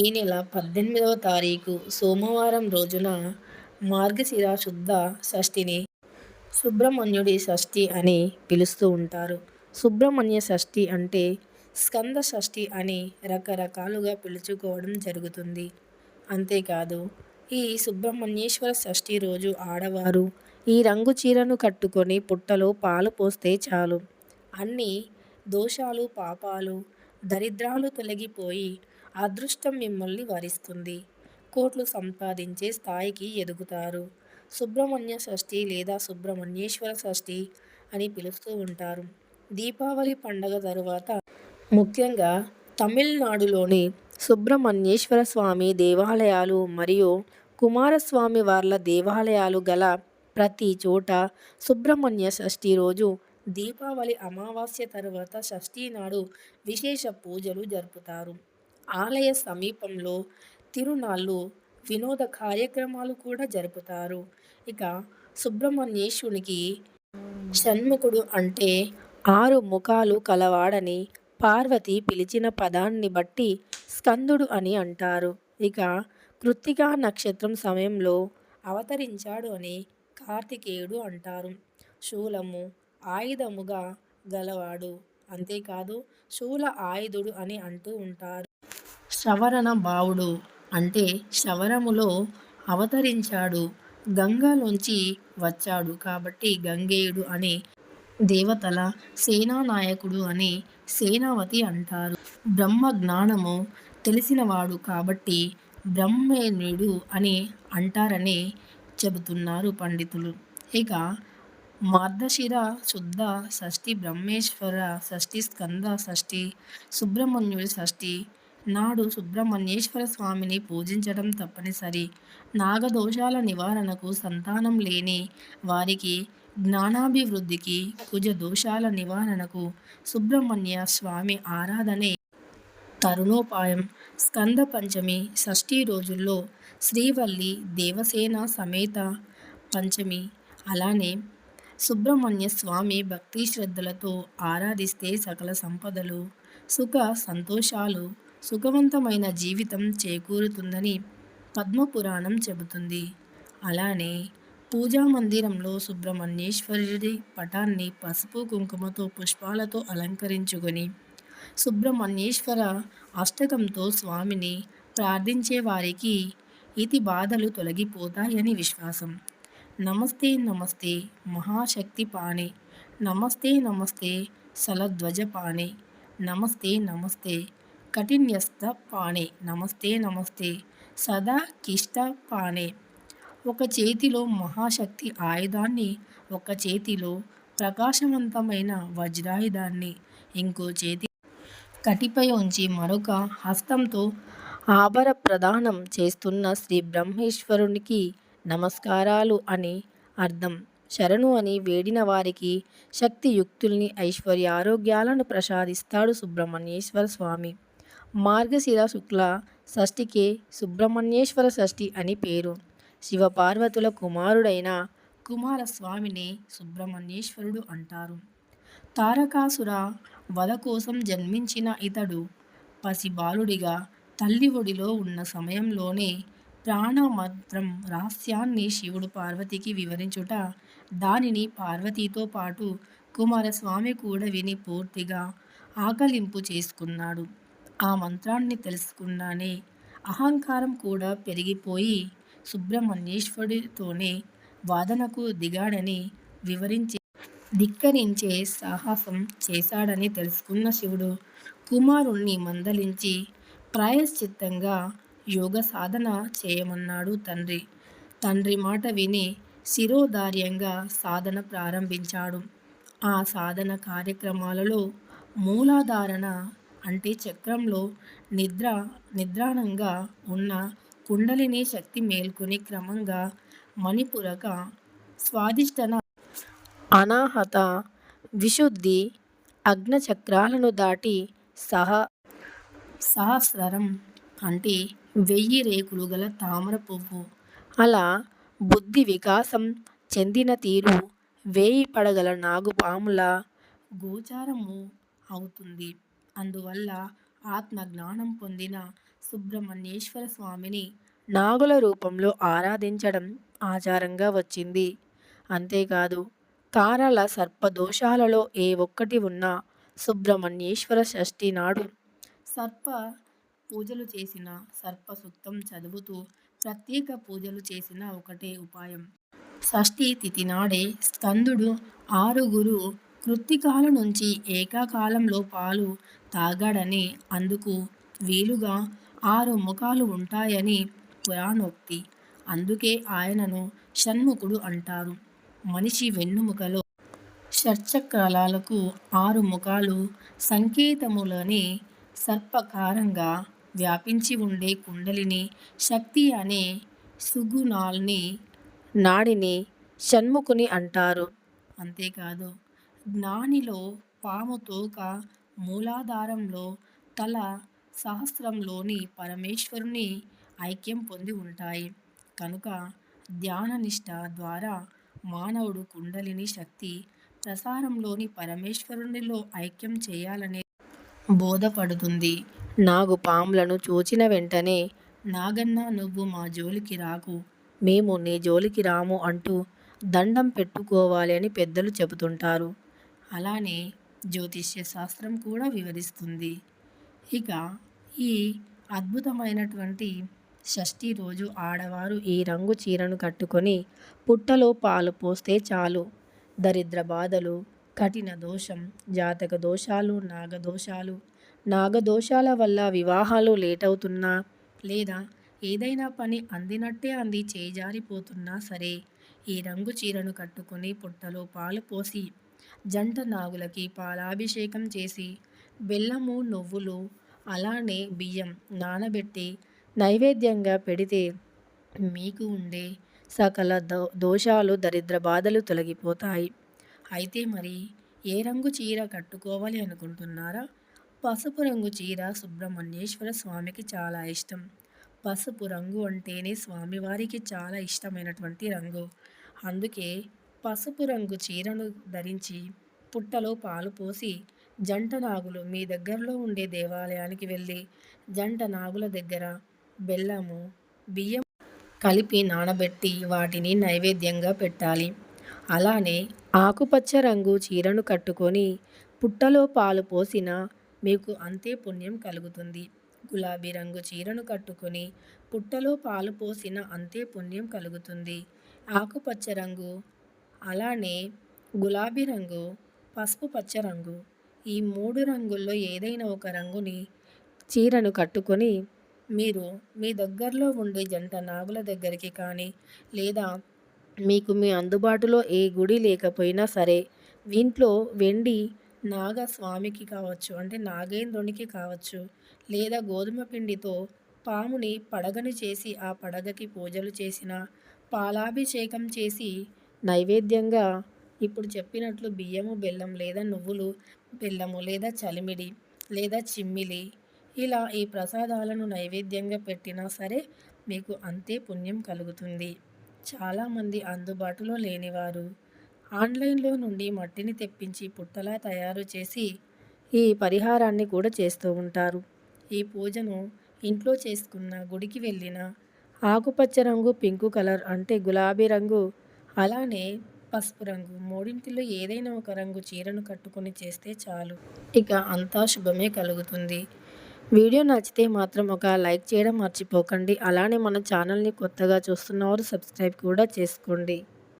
ఈ నెల పద్దెనిమిదవ తారీఖు సోమవారం రోజున మార్గశిర శుద్ధ షష్ఠిని సుబ్రహ్మణ్యుడి షష్ఠి అని పిలుస్తూ ఉంటారు. సుబ్రహ్మణ్య షష్ఠి అంటే స్కంద షష్ఠి అని రకరకాలుగా పిలుచుకోవడం జరుగుతుంది. అంతేకాదు ఈ సుబ్రహ్మణ్యేశ్వర షష్ఠి రోజు ఆడవారు ఈ రంగు చీరను కట్టుకొని పుట్టలో పాలు పోస్తే చాలు. అన్ని దోషాలు పాపాలు దరిద్రాలు తొలగిపోయి అదృష్టం మిమ్మల్ని వరిస్తుంది. కోట్లు సంపాదించే స్థాయికి ఎదుగుతారు. సుబ్రహ్మణ్య షష్ఠి లేదా సుబ్రహ్మణ్యేశ్వర షష్ఠి అని పిలుస్తూ ఉంటారు. దీపావళి పండగ తరువాత ముఖ్యంగా తమిళనాడులోని సుబ్రహ్మణ్యేశ్వర స్వామి దేవాలయాలు మరియు కుమారస్వామి వార్ల దేవాలయాలు గల ప్రతి చోట సుబ్రహ్మణ్య షష్ఠి రోజు దీపావళి అమావాస్య తరువాత షష్ఠీ నాడు విశేష పూజలు జరుపుతారు. ఆలయ సమీపంలో తిరునాళ్ళు వినోద కార్యక్రమాలు కూడా జరుపుతారు. ఇక సుబ్రహ్మణ్యేశునికి షణ్ముఖుడు అంటే ఆరు ముఖాలు కలవాడని పార్వతి పిలిచిన పదాన్ని బట్టి స్కందుడు అని అంటారు. ఇక కృత్తికా నక్షత్రం సమయంలో అవతరించాడు అని కార్తికేయుడు అంటారు. శూలము ఆయుధముగా గలవాడు. అంతేకాదు శూల ఆయుధుడు అని అంటూ ఉంటారు. శవరణ భావుడు అంటే శవరములో అవతరించాడు గంగలోంచి వచ్చాడు. కాబట్టి గంగేయుడు అని దేవతల సేనానాయకుడు అని సేనావతి అంటారు. బ్రహ్మ జ్ఞానము తెలిసినవాడు కాబట్టి బ్రహ్మేణుడు అని అంటారని చెబుతున్నారు పండితులు. ఇక మార్దశిర శుద్ధ షష్ఠి బ్రహ్మేశ్వర షష్ఠి స్కంద షష్ఠి సుబ్రహ్మణ్యుడి షష్ఠి నాడు సుబ్రహ్మణ్యేశ్వర స్వామిని పూజించడం తప్పనిసరి. నాగదోషాల నివారణకు సంతానం లేని వారికి జ్ఞానాభివృద్ధికి కుజ దోషాల నివారణకు సుబ్రహ్మణ్య స్వామి ఆరాధనే తరుణోపాయం. స్కంద పంచమి షష్ఠీ రోజుల్లో శ్రీవల్లి దేవసేన సమేత పంచమి. అలానే సుబ్రహ్మణ్య స్వామి భక్తి శ్రద్ధలతో ఆరాధిస్తే సకల సంపదలు సుఖ సంతోషాలు సుఖవంతమైన జీవితం చేకూరుతుందని పద్మపురాణం చెబుతుంది. అలానే పూజా మందిరంలో సుబ్రహ్మణ్యేశ్వరుడి పటాన్ని పసుపు కుంకుమతో పుష్పాలతో అలంకరించుకొని సుబ్రహ్మణ్యేశ్వర అష్టకంతో స్వామిని ప్రార్థించే వారికి ఇతి బాధలు తొలగిపోతాయని విశ్వాసం. నమస్తే నమస్తే మహాశక్తి పాణి. నమస్తే నమస్తే సలధ్వజ పాణి. నమస్తే నమస్తే కఠిన్యస్త పాణి. నమస్తే నమస్తే. సదా కిష్ట పాణే. ఒక చేతిలో మహాశక్తి ఆయుధాన్ని ఒక చేతిలో ప్రకాశవంతమైన వజ్రాయుధాన్ని ఇంకో చేతి కటిపై ఉంచి మరొక హస్తంతో ఆభర ప్రదానం చేస్తున్న శ్రీ బ్రహ్మేశ్వరునికి నమస్కారాలు అని అర్థం. శరణు అని వేడిన వారికి శక్తియుక్తుల్ని ఐశ్వర్య ఆరోగ్యాలను ప్రసాదిస్తాడు సుబ్రహ్మణ్యేశ్వర స్వామి. మార్గశిర శుక్ల షష్ఠికి సుబ్రహ్మణ్యేశ్వర షష్ఠి అని పేరు. శివపార్వతుల కుమారుడైన కుమారస్వామిని సుబ్రహ్మణ్యేశ్వరుడు అంటారు. తారకాసుర వధ కోసం జన్మించిన ఇతడు పసిబాలుడిగా తల్లి ఒడిలో ఉన్న సమయంలోనే ప్రాణమంత్రం రహస్యాన్ని శివుడు పార్వతికి వివరించుట దానిని పార్వతీతో పాటు కుమారస్వామి కూడా విని పూర్తిగా ఆకలింపు చేసుకున్నాడు. ఆ మంత్రాన్ని తెలుసుకున్నానే అహంకారం కూడా పెరిగిపోయి సుబ్రహ్మణ్యేశ్వరుడితోనే వాదనకు దిగాడని వివరించి ధిక్కరించే సాహసం చేశాడని తెలుసుకున్న శివుడు కుమారుణ్ణి మందలించి ప్రాయశ్చిత్తంగా యోగ సాధన చేయమన్నాడు తండ్రి. తండ్రి మాట విని శిరోధార్యంగా సాధన ప్రారంభించాడు. ఆ సాధన కార్యక్రమాలలో మూలాధారణ అంటే చక్రంలో నిద్ర నిద్రాణంగా ఉన్న కుండలిని శక్తి మేల్కొని క్రమంగా మణిపురక స్వాదిష్టన అనాహత విశుద్ధి అగ్నచక్రాలను దాటి సహ సహస్రం అంటే వెయ్యి రేకులు గల తామర పువ్వు. అలా బుద్ధి వికాసం చెందిన తీరు వేయి పడగల నాగుపాముల గోచారము అవుతుంది. అందువల్ల ఆత్మ జ్ఞానం పొందిన సుబ్రహ్మణ్యేశ్వర స్వామిని నాగుల రూపంలో ఆరాధించడం ఆచారంగా వచ్చింది. అంతేకాదు కారల సర్పదోషాలలో ఏ ఒక్కటి ఉన్నా సుబ్రహ్మణ్యేశ్వర షష్ఠి నాడు సర్ప పూజలు చేసిన సర్ప సుక్తం చదువుతూ ప్రత్యేక పూజలు చేసిన ఒకటే ఉపాయం. షష్ఠి తిథి నాడే స్కందుడు ఆరుగురు కృత్తికాల నుంచి ఏకాకాలంలో పాలు తాగాడని అందుకు వీలుగా ఆరు ముఖాలు ఉంటాయని పురాణోక్తి. అందుకే ఆయనను షణ్ముఖుడు అంటారు. మనిషి వెన్నుముకలో షర్చక్రాలకు ఆరు ముఖాలు సంకేతములని సర్పకారంగా వ్యాపించి ఉండే కుండలిని శక్తి అనే సుగుణాల్ని నాడిని షణ్ముఖుని అంటారు. అంతేకాదు జ్ఞానిలో పాము తోక మూలాధారంలో తల సహస్రంలోని పరమేశ్వరుని ఐక్యం పొంది ఉంటాయి. కనుక ధ్యాననిష్ట ద్వారా మానవుడు కుండలిని శక్తి ప్రసారంలోని పరమేశ్వరునిలో ఐక్యం చేయాలనే బోధపడుతుంది. నాగు పాములను చూచిన వెంటనే నాగన్న నువ్వు మా జోలికి రాకు. మేము నీ జోలికి రాము అంటూ దండం పెట్టుకోవాలి అని పెద్దలు చెబుతుంటారు. అలానే జ్యోతిష్య శాస్త్రం కూడా వివరిస్తుంది. ఇక ఈ అద్భుతమైనటువంటి షష్ఠి రోజు ఆడవారు ఈ రంగు చీరను కట్టుకొని పుట్టలో పాలు పోస్తే చాలు. దరిద్ర బాధలు కఠిన దోషం జాతక దోషాలు నాగదోషాలు నాగదోషాల వల్ల వివాహాలు లేట్ అవుతున్నా లేదా ఏదైనా పని అందినట్టే అంది చేజారిపోతున్నా సరే ఈ రంగు చీరను కట్టుకొని పుట్టలో పాలు పోసి జంట నాగులకి పాలాభిషేకం చేసి బెల్లము నువ్వులు అలానే బియ్యం నానబెట్టి నైవేద్యంగా పెడితే మీకు ఉండే సకల దో దోషాలు దరిద్ర బాధలు తొలగిపోతాయి. అయితే మరి ఏ రంగు చీర కట్టుకోవాలి అనుకుంటున్నారా? పసుపు రంగు చీర సుబ్రహ్మణ్యేశ్వర స్వామికి చాలా ఇష్టం. పసుపు రంగు అంటేనే స్వామివారికి చాలా ఇష్టమైనటువంటి రంగు. అందుకే పసుపు రంగు చీరను ధరించి పుట్టలో పాలు పోసి జంట నాగులు మీ దగ్గరలో ఉండే దేవాలయానికి వెళ్ళి జంట నాగుల దగ్గర బెల్లము బియ్యం కలిపి నానబెట్టి వాటిని నైవేద్యంగా పెట్టాలి. అలానే ఆకుపచ్చ రంగు చీరను కట్టుకొని పుట్టలో పాలు పోసిన మీకు అంతే పుణ్యం కలుగుతుంది. గులాబీ రంగు చీరను కట్టుకొని పుట్టలో పాలు పోసిన అంతే పుణ్యం కలుగుతుంది. ఆకుపచ్చ రంగు అలానే గులాబీ రంగు పసుపు పచ్చ రంగు ఈ మూడు రంగుల్లో ఏదైనా ఒక రంగుని చీరను కట్టుకొని మీరు మీ దగ్గరలో ఉండే జంట నాగుల దగ్గరికి కానీ లేదా మీకు మీ అందుబాటులో ఏ గుడి లేకపోయినా సరే ఇంట్లో వెండి నాగస్వామికి కావచ్చు అంటే నాగేంద్రునికి కావచ్చు లేదా గోధుమ పిండితో పాముని పడగను చేసి ఆ పడగకి పూజలు చేసిన పాలాభిషేకం చేసి నైవేద్యంగా ఇప్పుడు చెప్పినట్లు బియ్యము బెల్లం లేదా నువ్వులు బెల్లము లేదా చలిమిడి లేదా చిమ్మిలి ఇలా ఈ ప్రసాదాలను నైవేద్యంగా పెట్టినా సరే మీకు అంతే పుణ్యం కలుగుతుంది. చాలామంది అందుబాటులో లేనివారు ఆన్లైన్లో నుండి మట్టిని తెప్పించి పుట్టలా తయారు చేసి ఈ పరిహారాన్ని కూడా చేస్తూ ఉంటారు. ఈ పూజను ఇంట్లో చేసుకున్న గుడికి వెళ్ళిన ఆకుపచ్చ రంగు పింకు కలర్ అంటే గులాబీ రంగు అలానే పసుపు రంగు మూడింటిలో ఏదైనా ఒక రంగు చీరను కట్టుకొని చేస్తే చాలు. ఇక అంతా శుభమే కలుగుతుంది. వీడియో నచ్చితే మాత్రం ఒక లైక్ చేయడం మర్చిపోకండి. అలానే మన ఛానల్ని కొత్తగా చూస్తున్నవారు సబ్స్క్రైబ్ కూడా చేసుకోండి.